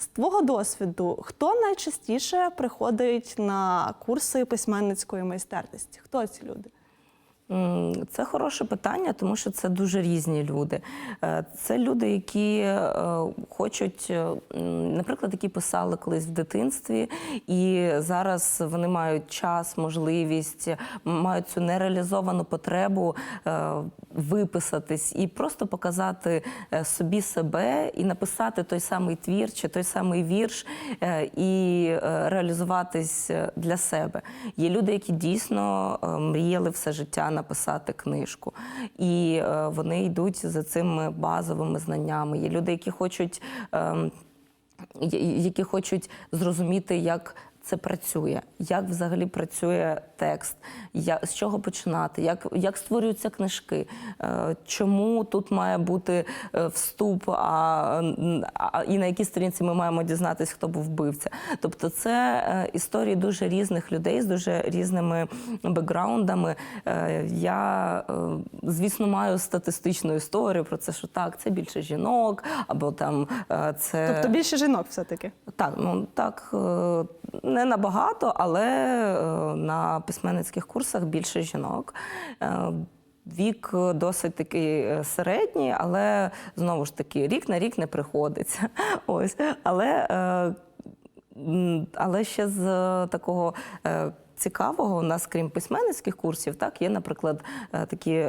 З твого досвіду, хто найчастіше приходить на курси письменницької майстерності? Хто ці люди? Це хороше питання, тому що це дуже різні люди. Е, Це люди, які е, хочуть, е, наприклад, які писали колись в дитинстві, і зараз вони мають час, можливість, мають цю нереалізовану потребу виписатись і просто показати собі себе і написати той самий твір чи той самий вірш і реалізуватись для себе. Є люди, які дійсно мріяли все життя написати книжку, і е, вони йдуть за цими базовими знаннями. Є люди, які хочуть. ем, які хочуть зрозуміти, як це працює, як взагалі працює текст, як, з чого починати, як, як створюються книжки, е, чому тут має бути е, вступ, а, а і на якій сторінці ми маємо дізнатися, хто був вбивця. Тобто, це е, історії дуже різних людей з дуже різними бекграундами. Е, Я, е, звісно, маю статистичну історію про це, що так, це більше жінок, або там е, це Тобто більше жінок все-таки. так, ну так е, не набагато, але е, на письменницьких курсах більше жінок. Е, Вік досить такий е, середній, але знову ж таки рік на рік не приходиться. Ось. Але, але ще з такого. Цікавого у нас, крім письменницьких курсів, так є, наприклад, такі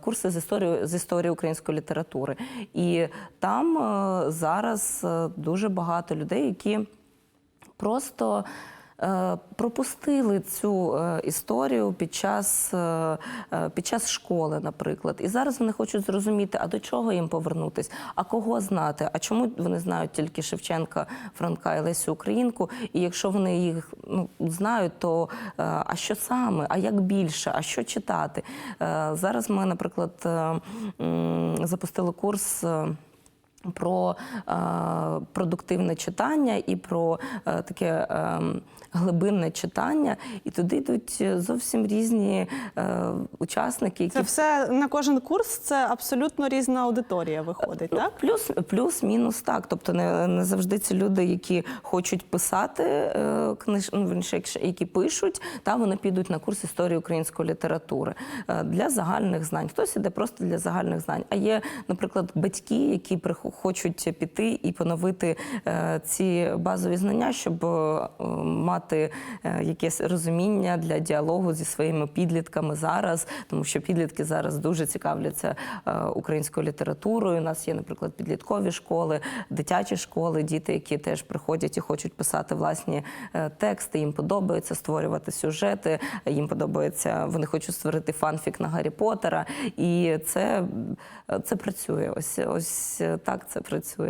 курси з історії з історії української літератури. І там зараз дуже багато людей, які просто е, пропустили цю е, історію під час, е, під час школи, наприклад. І зараз вони хочуть зрозуміти, а до чого їм повернутись, а кого знати, а чому вони знають тільки Шевченка, Франка і Лесю Українку. І якщо вони їх ну, знають, то а що саме, а як більше, а що читати? Зараз ми, наприклад, запустили курс. Про е, продуктивне читання і про е, таке е, глибинне читання. І туди йдуть зовсім різні е, учасники, які Це все на кожен курс це абсолютно різна аудиторія виходить, так? Плюс, плюс-мінус так. Тобто не, не завжди це люди, які хочуть писати е, книж, ну, які пишуть, та вони підуть на курс історії української літератури е, для загальних знань. Хтось іде просто для загальних знань. А є, наприклад, батьки, які прихо- хочуть піти і поновити е, ці базові знання, щоб е, мати е, якесь розуміння для діалогу зі своїми підлітками зараз, тому що підлітки зараз дуже цікавляться українською літературою. У нас є, наприклад, підліткові школи, дитячі школи, діти, які теж приходять і хочуть писати власні тексти. Їм подобається створювати сюжети. Їм подобається, вони хочуть створити фанфік на Гаррі Поттера. І це, це працює. Ось ось так це працює.